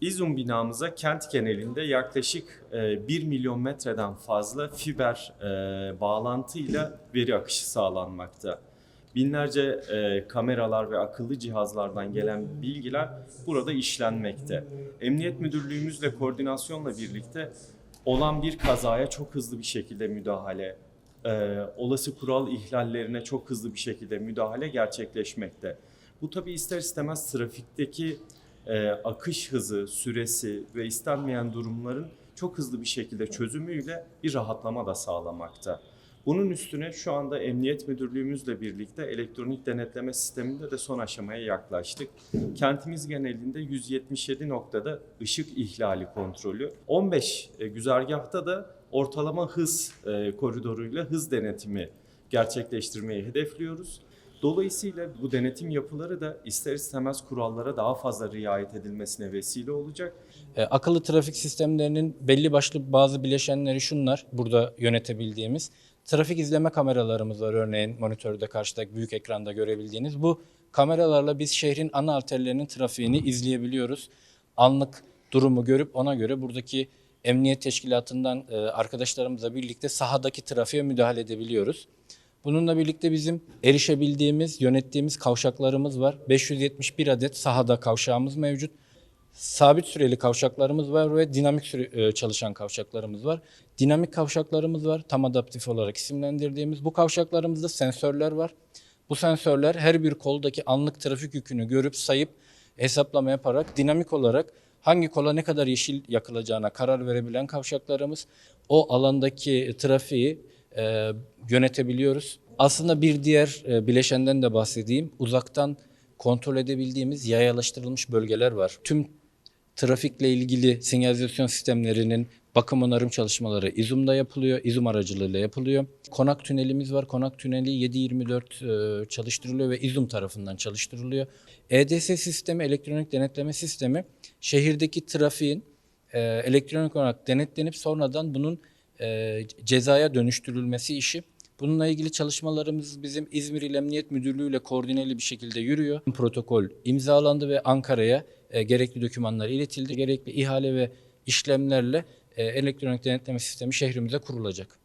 İzum binamıza kent genelinde yaklaşık e, 1 milyon metreden fazla fiber e, bağlantıyla veri akışı sağlanmakta. Binlerce e, kameralar ve akıllı cihazlardan gelen bilgiler burada işlenmekte. Emniyet Müdürlüğümüzle koordinasyonla birlikte olan bir kazaya çok hızlı bir şekilde müdahale, e, olası kural ihlallerine çok hızlı bir şekilde müdahale gerçekleşmekte. Bu tabi ister istemez trafikteki e, akış hızı, süresi ve istenmeyen durumların çok hızlı bir şekilde çözümüyle bir rahatlama da sağlamakta. Bunun üstüne şu anda Emniyet Müdürlüğümüzle birlikte elektronik denetleme sisteminde de son aşamaya yaklaştık. Kentimiz genelinde 177 noktada ışık ihlali kontrolü, 15 e, güzergahta da ortalama hız e, koridoruyla hız denetimi gerçekleştirmeyi hedefliyoruz. Dolayısıyla bu denetim yapıları da ister istemez kurallara daha fazla riayet edilmesine vesile olacak. E, akıllı trafik sistemlerinin belli başlı bazı bileşenleri şunlar burada yönetebildiğimiz. Trafik izleme kameralarımız var örneğin monitörde karşıdaki büyük ekranda görebildiğiniz. Bu kameralarla biz şehrin ana arterlerinin trafiğini izleyebiliyoruz. Anlık durumu görüp ona göre buradaki emniyet teşkilatından e, arkadaşlarımızla birlikte sahadaki trafiğe müdahale edebiliyoruz. Bununla birlikte bizim erişebildiğimiz, yönettiğimiz kavşaklarımız var. 571 adet sahada kavşağımız mevcut. Sabit süreli kavşaklarımız var ve dinamik e, çalışan kavşaklarımız var. Dinamik kavşaklarımız var, tam adaptif olarak isimlendirdiğimiz. Bu kavşaklarımızda sensörler var. Bu sensörler her bir koldaki anlık trafik yükünü görüp sayıp hesaplama yaparak dinamik olarak hangi kola ne kadar yeşil yakılacağına karar verebilen kavşaklarımız. O alandaki trafiği e, yönetebiliyoruz. Aslında bir diğer e, bileşenden de bahsedeyim. Uzaktan kontrol edebildiğimiz yayalaştırılmış bölgeler var. Tüm trafikle ilgili sinyalizasyon sistemlerinin bakım onarım çalışmaları İzum'da yapılıyor. İzum aracılığıyla yapılıyor. Konak tünelimiz var. Konak tüneli 7-24 e, çalıştırılıyor ve İzum tarafından çalıştırılıyor. EDS sistemi, elektronik denetleme sistemi şehirdeki trafiğin e, elektronik olarak denetlenip sonradan bunun e, cezaya dönüştürülmesi işi. Bununla ilgili çalışmalarımız bizim İzmir İl Emniyet Müdürlüğü ile koordineli bir şekilde yürüyor. Protokol imzalandı ve Ankara'ya e, gerekli dokümanlar iletildi. Gerekli ihale ve işlemlerle e, elektronik denetleme sistemi şehrimize kurulacak.